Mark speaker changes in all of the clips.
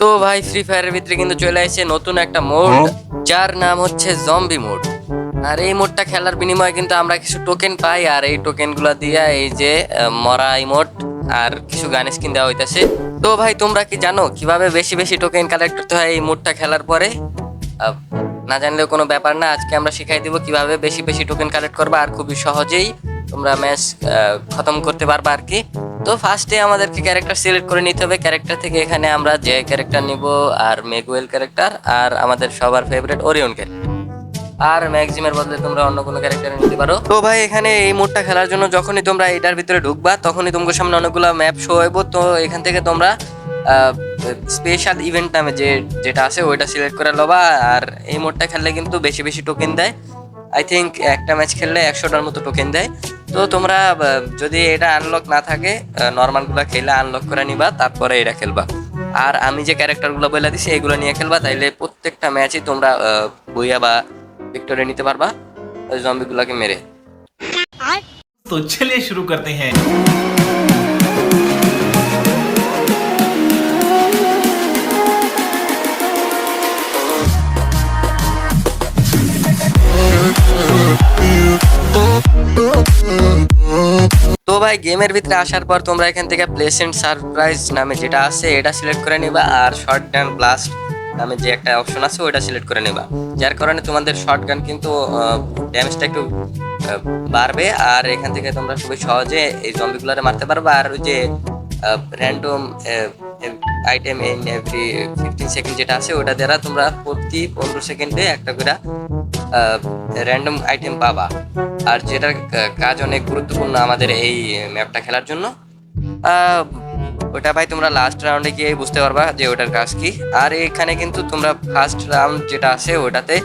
Speaker 1: তো ভাই ফ্রি ফায়ারের ভিতরে কিন্তু চলে আসছে নতুন একটা মোড যার নাম হচ্ছে জম্বি মোড আর এই মোডটা খেলার বিনিময়ে কিন্তু আমরা কিছু টোকেন পাই আর এই টোকেনগুলো দিয়ে এই যে মরা ইমোট আর কিছু গান স্কিন দেওয়া হইতাছে। তো ভাই তোমরা কি জানো কীভাবে বেশি বেশি টোকেন কালেক্ট করতে হয় এই মোডটা খেলার পরে? না জানলেও কোনো ব্যাপার না আজকে আমরা শিখাই দিব কীভাবে বেশি বেশি টোকেন কালেক্ট করবা আর খুবই সহজেই তোমরা ম্যাচ খতম করতে পারবা আর কি। তো ফার্স্টে আমাদেরকে ক্যারেক্টার সিলেক্ট করে নিতে হবে। ক্যারেক্টার থেকে এখানে আমরা যে ক্যারেক্টার নিব, আর মেগুয়েল ক্যারেক্টার আর আমাদের সবার ফেভারিট ওরিয়ন ক্যারেক্টার আর ম্যাক্সিমের বদলে তোমরা অন্য কোনো ক্যারেক্টার নিতে পারো। তো ভাই, এখানে এই মোডটা খেলার জন্য যখনই তোমরা এটার ভিতরে ঢুকবা, তখনই তোমার সামনে অনেকগুলো ম্যাপ শো হইব। তো এখান থেকে তোমরা স্পেশাল ইভেন্ট নামে যে, যেটা আছে, ওইটা সিলেক্ট করে লবা। আর এই মোডটা খেললে কিন্তু বেশি বেশি টোকেন দেয়। আই থিঙ্ক একটা ম্যাচ খেললে একশোটার মতো টোকেন দেয়। তো তোমরা যদি এটা আনলক না থাকে নর্মালগুলো খেলে আনলক করে নিবা, তারপরে এটা খেলবা। আর আমি যে ক্যারেক্টারগুলো বলে দিছি, এগুলো নিয়ে খেলবা, তাইলে প্রত্যেকটা ম্যাচই তোমরা বইয়া বা ভিক্টোরিয়া নিতে পারবা জম্বিগুলোকে মেরে।
Speaker 2: তো চলে শুরু করতে হ্যাঁ।
Speaker 1: তো ভাই গেমের ভিতরে আসার পর তোমরা এখান থেকে প্লেসেন্ট সারপ্রাইজ নামে যেটা আছে, এটা সিলেক্ট করে নিবা আর শর্ট গান ব্লাস্ট নামে যে একটা অপশন আছে ওটা সিলেক্ট করে নিবা। যার কারণে তোমাদের শর্ট গান কিন্তু ড্যামেজটা একটু বাড়বে আর এখান থেকে তোমরা খুবই সহজে এই জম্বিগুলোরে মারতে পারবে আর ওই যে random item in every fifteen second যেটা আছে, ওটা দ্বারা তোমরা প্রতি পনেরো সেকেন্ডে একটা করে র্যান্ডম আইটেম পাবা। আর যেটার কাজ অনেক গুরুত্বপূর্ণ আমাদের এই ম্যাপটা খেলার জন্য। ওটা ভাই তোমরা লাস্ট রাউন্ডে গিয়ে বুঝতে পারবা যে ওটার কাজ কি। আর এখানে কিন্তু তোমরা ফার্স্ট রাউন্ড যেটা আছে, ওটাতে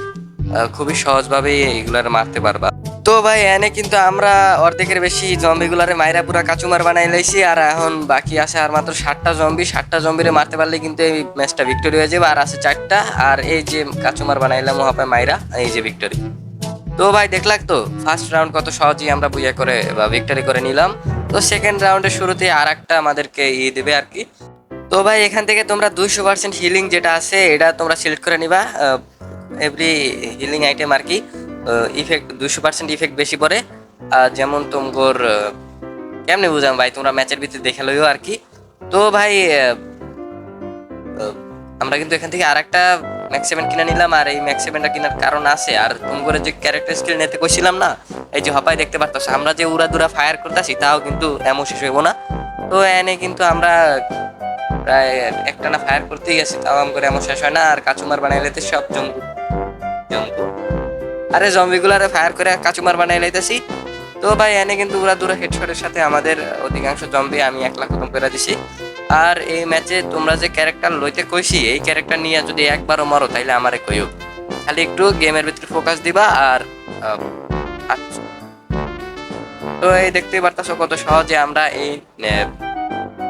Speaker 1: খুবই সহজভাবে এগুলার মারতে পারবা। তো ভাই, এনে কিন্তু আমরা অর্ধেকের বেশি জম্বিগুলারে মাইরা পুরা কাচুমার বানাই লাইছি, আর এখন বাকি আছে আর মাত্র ষাটটা জম্বি ষাটটা জম্বিরে মারতে পারলে কিন্তু এই ম্যাচটা ভিক্টোরি হয়ে যাবে, আর আছে চারটা, আর এই যে কাচুমার বানাইলাম হবে মাইরা, এই যে ভিক্টোরি তো ভাই, দেখলাক তো ফার্স্ট রাউন্ড কত সহজেই আমরা বুঝে করে বা ভিক্টরি করে নিলাম। তো সেকেন্ড রাউন্ডের শুরুতে আর একটা আমাদেরকে ই দেবে আর কি। তো ভাই, এখান থেকে তোমরা দুইশো পার্সেন্ট হিলিং যেটা আছে, এটা তোমরা সিলেক্ট করে নিবা এভরি হিলিং আইটেম আর কি। ইফেক্ট দুইশো পার্সেন্ট ইফেক্ট বেশি পড়ে। যেমন তোমার কেমনে বুঝাম ভাই, তোমরা ম্যাচের ভিতরে দেখে লইও আর কি। তো ভাই আমরা কিন্তু এখান থেকে আর একটা ম্যাক্স সেভেন কিনে নিলাম, আর এই ম্যাক্স সেভেনটা কেনার কারণ আছে। আর তুমি করে যে ক্যারেক্টার স্কিল নিতে কইছিলাম না, এই যে হপাই দেখতে পারতাছ, আমরা যে উড়া দুরা ফায়ার করতেছি, তাও কিন্তু এমন শেষ হইব না। তো এনে কিন্তু আমরা প্রায় একটা না ফায়ার করতেই গেছি তাও আম করে এমন শেষ হয় না, আর কাচুমার বানাইলেতে সব জম্বু জম্বু আরে জম্বিগুলারে ফায়ার করে কাচুমার বানাই লাইতেছি। তো ভাই, এনে কিন্তু উড়া দুরা হেডশটের সাথে আমাদের অধিকাংশ জম্বি আমি এক লাখ খতম করে দিছি। আর এই ম্যাচে তোমরা যে ক্যারেক্টার লইতে কইছি, এই ক্যারেক্টার নিয়ে যদি একবারও মারো, তাইলে আমারে কইও। খালি একটু গেমের ভিতরে ফোকাস দিবা আর আচ্ছা। তো এই দেখতেই পারতাছো কত সহজে আমরা এই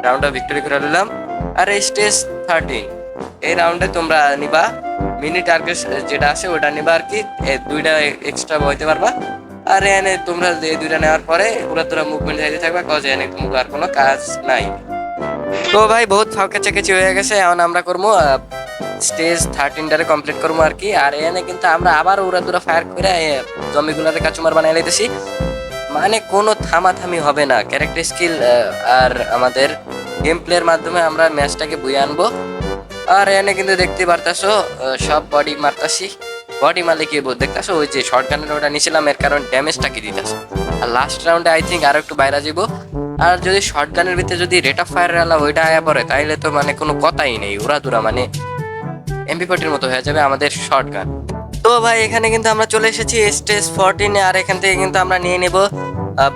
Speaker 1: রাউন্ডটা ভিক্টোরি করে নিলাম। আর এই স্টেজ থার্টিন এই রাউন্ডে তোমরা নিবা। মিনি টার্গেট যেটা আছে, ওটা নিবা আর কি। দুইটা এক্সট্রা বইতে পারবা। আর এনে তোমরা এই দুইটা নেওয়ার পরে পুরো তোরা মুভমেন্ট চাইতে থাকবা কজ এনে তোমার আর কোনো কাজ নাই। তো ভাই, বহুত ফাঁকা চেকেচি হয়ে গেছে, এখন আমরা করব স্টেজ থার্টিনটারে কমপ্লিট করব আর কি। আর এনে কিন্তু আমরা আবার উড়া দুরা ফায়ার করে জমিগুলারে কাচুমার বানাই লাইতেছি। মানে কোনো থামাথামি হবে না। ক্যারেক্টার স্কিল আর আমাদের গেম প্লের মাধ্যমে আমরা ম্যাচটাকে বইয়ে আনব। আর এনে কিন্তু দেখতে পারতাছো সব বডি মারতাছি। বডি মারলে কি দেখতাছো? ওই যে শর্ট গানের ওটা নিছিলাম, এর কারণ ড্যামেজটা কি দিতাছে। আর লাস্ট রাউন্ডে আই থিঙ্ক আরও একটু বাইরে যাব আর যদি শর্ট গানের ভিতরে যদি রেট অফ ফায়ার আলা ওইটা আয়া পড়ে, তাইলে তো মানে কোনো কথাই নেই। উড়া দুরা মানে এমপি ফোর্টির মতো হয়ে যাবে আমাদের শর্ট গান তো ভাই, এখানে কিন্তু আমরা চলে এসেছি স্টেজ ফোরটিনে আর এখান থেকে কিন্তু আমরা নিয়ে নেব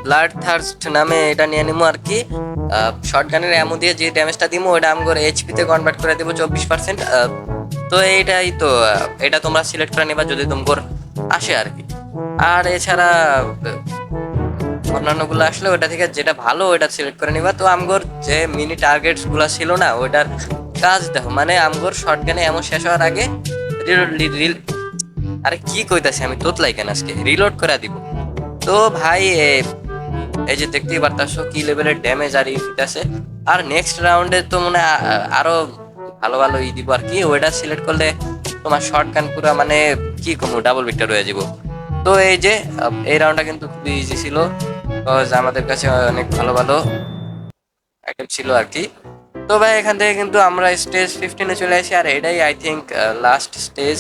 Speaker 1: ব্লাড থার্স্ট নামে এটা নিয়ে নেব আর কি। শর্ট গানের অ্যামো দিয়ে যে ড্যামেজটা দিব ওটা আমি করে এইচপিতে কনভার্ট করে দেবো চব্বিশ পার্সেন্ট তো এইটাই তো এটা তোমরা সিলেক্ট করে নেবা যদি তোমার আসে আর কি। আর এছাড়া অন্যান্যগুলো আসলে ওটা থেকে যেটা ভালো ওটা সিলেক্ট করে নিবা। তো আমগোর যে মিনি টার্গেটসগুলো ছিল না ওটার কাজ দেখো মানে আমগোর শর্ট গানে এমন শেষ হওয়ার আগে রিল আরে কি কইতাছি আমি, তোতলাই কেন আজকে? রিলোড করে দিব। তো ভাই এই যে দেখতেই পারতাছো কি লেভেলের ড্যামেজ আর ইট আছে আর নেক্সট রাউন্ডে তো মনে আরও ভালো ভালো ই দিব আর কি। ওইটা সিলেক্ট করলে তোমার শর্ট গান পুরো মানে কি কমু ডাবল ভিক্টর হয়ে যাব। তো এই যে, এই রাউন্ডটা কিন্তু খুবই ইজি ছিল। আমাদের কাছে অনেক ভালো ভালো আইটেম ছিল আর কি। তো ভাই, এখান থেকে কিন্তু আমরা স্টেজ ফিফটিনে চলে আসি। আর এটাই আই থিঙ্ক লাস্ট স্টেজ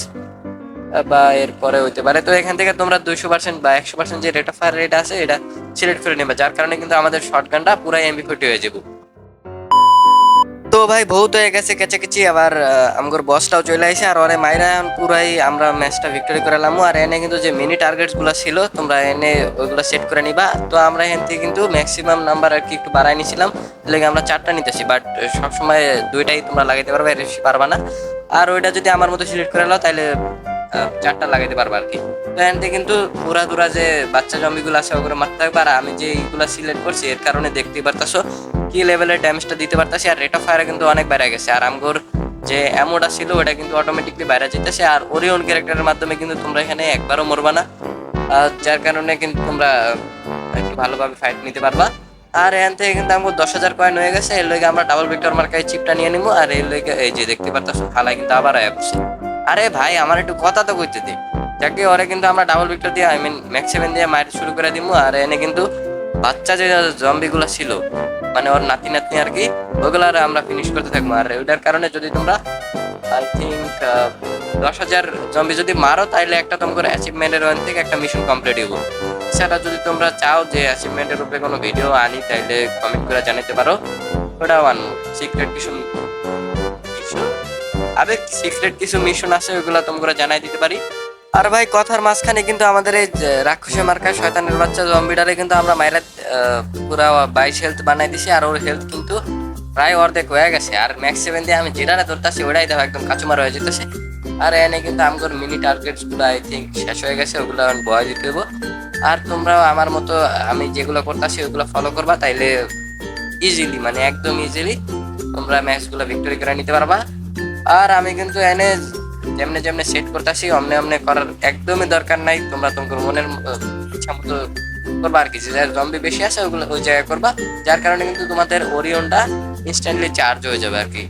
Speaker 1: বা এরপরে হইতে পারে। তো এখান থেকে তোমরা দুইশো পার্সেন্ট বা একশো পার্সেন্ট যে রেট অফ ফায়ার রেট আছে, এটা সিলেক্ট করে নেবে। যার কারণে কিন্তু আমাদের শর্ট গানটা পুরাই এমবি ফোর্টি হয়ে যাব। তো ভাই, বহুত হয়ে গেছে, কেচাকেচি। আবার আমার বসটাও চলে আসে আর ওরে মাইরা পুরাই আমরা ম্যাচটা ভিক্টোরি করে লামু আর এনে কিন্তু যে মিনি টার্গেটসগুলো ছিল, তোমরা এনে ওইগুলো সেট করে নিবা। তো আমরা এখান থেকে কিন্তু ম্যাক্সিমাম নাম্বার আর কি একটু বাড়াই নিছিলাম। লেগে আমরা চারটা নিতেছি। বাট সবসময় দুইটাই তোমরা লাগাইতে পারবে বেশি পারবা না। আর ওইটা যদি আমার মতো সিলেক্ট করে নাও তাহলে চারটা লাগাইতে পারবা আর কি। তো থেকে কিন্তু পুরা দুরা যে বাচ্চা জম্বিগুলো আছে, ওগুলো মারতে থাকবে আর আমি যে এইগুলো সিলেক্ট করছি, এর কারণে দেখতেই পারতাছো কি লেভেলের ড্যামেজটা দিতে পারতাছি। আর রেট অফ ফায়ার কিন্তু অনেক বেড়ে গেছে। আর আমগোর যে অ্যামোটা ছিল, ওটা কিন্তু অটোমেটিকলি বাইরে যেতেছে আর ওরিয়ন ক্যারেক্টারের মাধ্যমে কিন্তু তোমরা এখানে একবারও মরবা না। যার কারণে কিন্তু তোমরা একটু ভালোভাবে ফাইট নিতে পারবা। আর এখান থেকে কিন্তু আমাকে দশ হাজার কয়েন হয়ে গেছে। এর লগে আমরা ডাবল ভিক্টর মার্কায় চিপটা নিয়ে নিবো আর এর লগে এই যে দেখতে পারতাছো হালাই কিন্তু আবার আয়া পড়ছে আরে ভাই, আমার একটু কথা তো কইতে দে। যাকে ওরে কিন্তু আমরা ডাবল ভিক্টর দিয়ে আই মিন ম্যাক্স সেভেন দিয়ে মাইট শুরু করে দিবো আর এনে কিন্তু বাচ্চা যে জম্বিগুলো ছিল মানে ওর নাতি নাতনি আর কি, ওগুলার আমরা ফিনিশ করতে থাকব। আর ওইটার কারণে যদি তোমরা আই থিঙ্ক দশ হাজার জম্বি যদি মারো তাহলে একটা তোমার অ্যাচিভমেন্টের ওখান থেকে একটা মিশন কমপ্লিট হইব। সেটা যদি তোমরা চাও যে অ্যাচিভমেন্টের উপরে কোনো ভিডিও আনি, তাইলে কমেন্ট করে জানাতে পারো। ওটা আনব সিক্রেট কিছু আবে সিক্রেট কিছু মিশন আছে, ওইগুলো তোমরা জানাই দিতে পারি। আর ভাই, কথার মাঝখানে কিন্তু আমাদের এই যে রাক্ষসে মার্কা শয়তানের বাচ্চা জম্বিটারে কিন্তু আমরা মাইরা পুরা বাইশ হেলথ বানাই দিছি, আর ওর হেলথ কিন্তু প্রায় অর্ধেক হয়ে গেছে। আর ম্যাক্স সেভেন দিয়ে আমি যেটা ধরতেছি ওটাই দেখো, একদম কাচুমার হয়ে যেতেছে। আর এনে কিন্তু আমার মিনি টার্গেটসগুলো আই থিঙ্ক শেষ হয়ে গেছে, ওগুলো আমি বয় দিতে হব আর তোমরাও আমার মতো, আমি যেগুলো করতেছি, ওগুলো ফলো করবা, তাইলে ইজিলি মানে একদম ইজিলি তোমরা ম্যাচগুলো ভিক্টোরি করে নিতে পারবা। আর আমি কিন্তু এনে যেমনে যেমনে সেট করতেছি, অমনে অমনে করার একদমই দরকার নাই। তোমরা তোমার মনের ইচ্ছা মতো করবা আর কি। যে জম্বি বেশি আছে, ওগুলো ওই জায়গায় করবা। যার কারণে কিন্তু তোমাদের ওরিয়নটা ইনস্ট্যান্টলি চার্জ হয়ে যাবে আর কি।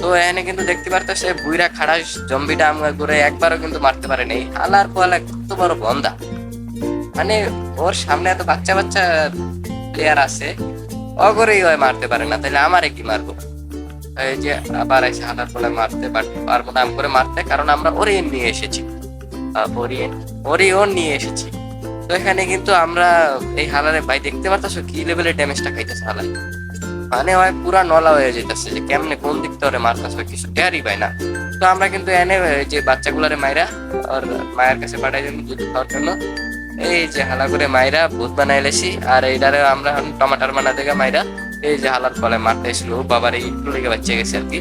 Speaker 1: তো এখানে কিন্তু দেখতে পারতেছে, বুইরা খাড়াস জম্বিটা আমরা করে একবারও কিন্তু মারতে পারে নাই আলার পোয়ালা কত বড় বন্দা। মানে ওর সামনে এত বাচ্চা বাচ্চা প্লেয়ার আছে, অগরেই হয় মারতে পারে না। তাহলে আমারে কি মারবো? এই যে আবার এসে হাঁটার মারতে পারব না করে মারতে, কারণ আমরা ওরিয়ন নিয়ে এসেছি। ওরিয়ন ওরিয়ন নিয়ে এসেছি। তো এখানে কিন্তু আমরা এই হালারে, ভাই, দেখতে পারতাছো কি লেভেলের ড্যামেজটা খাইতেছে হালাই মানে হয় পুরা নলা হয়ে যেতেছে যে কেমনে কোন দিক ওরে মারতেছে কিছু টেরই পাই না। তো আমরা কিন্তু এনে যে বাচ্চাগুলারে মাইরা আর মায়ের কাছে পাঠাই দিন দুধ খাওয়ার জন্য। এই যে হালা করে মাইরা ভূত বানাই লেছি, আর এইটারে আমরা টমাটার বানা থেকে মাইরা এই যে হালার ফলে মারতে এসলো বাবার এই একটু লেগে বাচ্চা গেছে আর কি।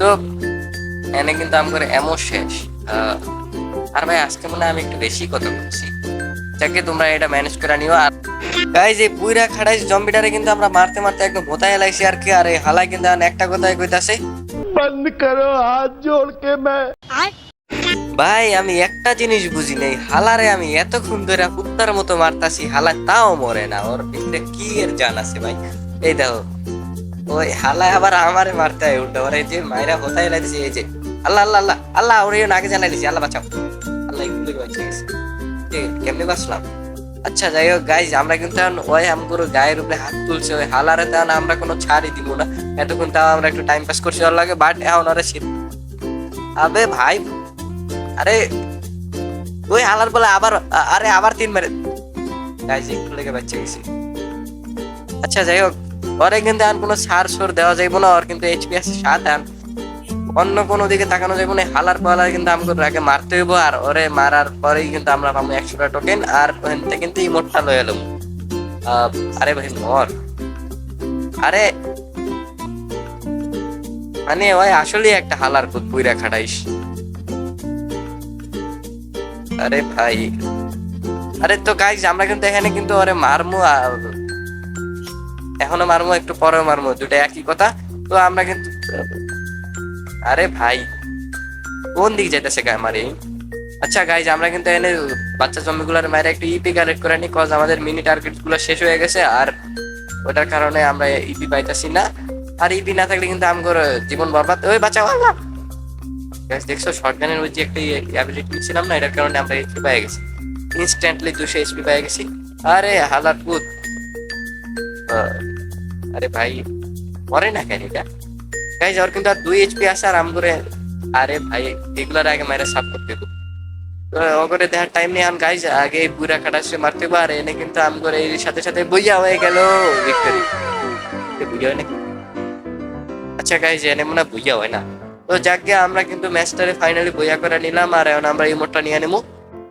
Speaker 1: তো এনে কিন্তু আমার এমন শেষ। আর ভাই আজকে মনে আমি একটু বেশি কথা বলছি। যাকে তোমরা এটা ম্যানেজ করে নিও। আর গাইজ এই পুইরা খাড়াই জম্বিটারে কিন্তু আমরা মারতে মারতে একদম ভোতায় লাইছি আর কি আর এই হালাই কিন্তু একটা কথাই কইতাছে।
Speaker 3: বন্ধ করো হাত জোড় কে
Speaker 1: ভাই আমি একটা জিনিস বুঝি নাই হালারে আমি এতক্ষণ ধরে কুত্তার মতো মারতাছি হালা তাও মরে না ওর পিছনে কি এর জান আছে ভাই? এই দেখো। ওই হালা আবার আমারে মারতে হয় উল্টো ওর যে মায়েরা কোথায় লাগছে এই যে। আল্লাহ আল্লাহ আল্লাহ আল্লাহ ওরে আগে জানাই দিছি। আল্লাহ বাঁচাও। আল্লাহ এগুলি বাঁচিয়ে এ, বাঁচলাম? আচ্ছা যাই হোক গাইজ আমরা কিন্তু এখন ওই আমগুলো গায়ের উপরে হাত তুলছে ওই হালারে তাহলে আমরা কোনো ছাড়ই দিব না। এতক্ষণ তাও আমরা একটু টাইম পাস করছি ওর লাগে বাট এখন ওরা শীত আবে ভাই আরে ওই হালার বলে আবার আরে আবার তিন মেরে গাইজ একটু লেগে বাচ্চা গেছি আচ্ছা যাই হোক ওরে কিন্তু আর কোনো সার সোর দেওয়া যাইব না, ওর কিন্তু এইচপি আছে সাত আন অন্য কোনো দিকে তাকানো যাইব না হালার পালার কিন্তু আমাকে আগে মারতে হইব, আর ওরে মারার পরেই কিন্তু আমরা পাবো একশোটা টোকেন আর ওখান থেকে কিন্তু ইমোটটা লয়ে এলাম আরে ভাই, মর। আরে মানে ওই আসলেই একটা হালার কুত পুইরা খাটাইস। আরে ভাই, আরে তো গাইজ আমরা কিন্তু এখানে কিন্তু ওরে মারমু, আর এখনও মারমু একটু পরেও মারমু দুটো একই কথা। তো আমরা কিন্তু আরে ভাই কোন দিক যাইতেছে মারি? আচ্ছা গাইজ আমরা কিন্তু এনে বাচ্চা জম্বিগুলোর মায়ের একটু ইপি কালেক্ট করে নি কজ আমাদের মিনি টার্গেটগুলো শেষ হয়ে গেছে আর ওটার কারণে আমরা ইপি পাইতাছি না। আর ইপি না থাকলে কিন্তু আমগর জীবন বরবাদ। ওই বাচ্চা Guys, দেখছ শর্টগানের ওই যে একটা অ্যাবিলিটি ছিলাম না এটার কারণে আমরা এইচপি পেয়ে গেছি। ইনস্ট্যান্টলি দুশো এইচপি পেয়ে গেছি। আরে হালার পুত। আরে ভাই, মরে না কেন এটা? গাইজ ওর কিন্তু আর দুই এইচপি আছে আর আরে ভাই, এগুলার আগে মায়েরা সাফ করতে ওগরে দেখার টাইম নেই, আন গাইজ আগে বুড়া কাটাছে মারতে পার এনে কিন্তু আম করে এর সাথে সাথে বইয়া হয়ে গেল। ভিক্টরি বুঝা হয় নাকি? আচ্ছা গাইজ এনে মনে বুঝা হয় না। তো যাকে আমরা কিন্তু ম্যাচটারে ফাইনালি বইয়া করে নিলাম, আর এখন আমরা ইমোটটা নিয়ে নেব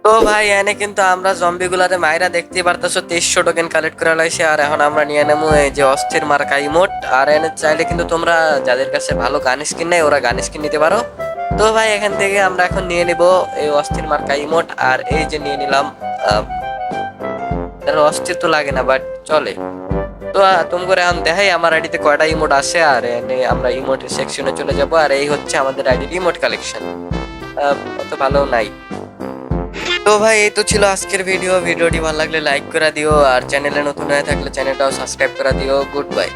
Speaker 1: তো ভাই, এনে কিন্তু আমরা জম্বি গুলারে মাইরা দেখতে পারতেছো, তেইশশো টোকেন কালেক্ট করে লাইছে, আর এখন আমরা নিয়ে নেব এই যে অস্থির মার্কা ইমোট আর এনে চাইলে কিন্তু তোমরা যাদের কাছে ভালো গান স্কিন নেই, ওরা গান স্কিন নিতে পারো। তো ভাই, এখান থেকে আমরা এখন নিয়ে নিব এই অস্থির মার্কা ইমোট আর এই যে নিয়ে নিলাম অস্থির তো লাগে না বাট চলে। তো তুমি করে এখন দেখাই, আমার আইডিতে কয়টা ইমোট আছে আর এনে আমরা ইমোট সেকশনে চলে যাব, আর এই হচ্ছে আমাদের আইডির ইমোট কালেকশন অত ভালো নাই। তো ভাই, এই তো ছিল আজকের ভিডিও ভিডিওটি ভালো লাগলে লাইক করে দিও, আর চ্যানেলে নতুন হয়ে থাকলে চ্যানেলটাও সাবস্ক্রাইব করে দিও। Good bye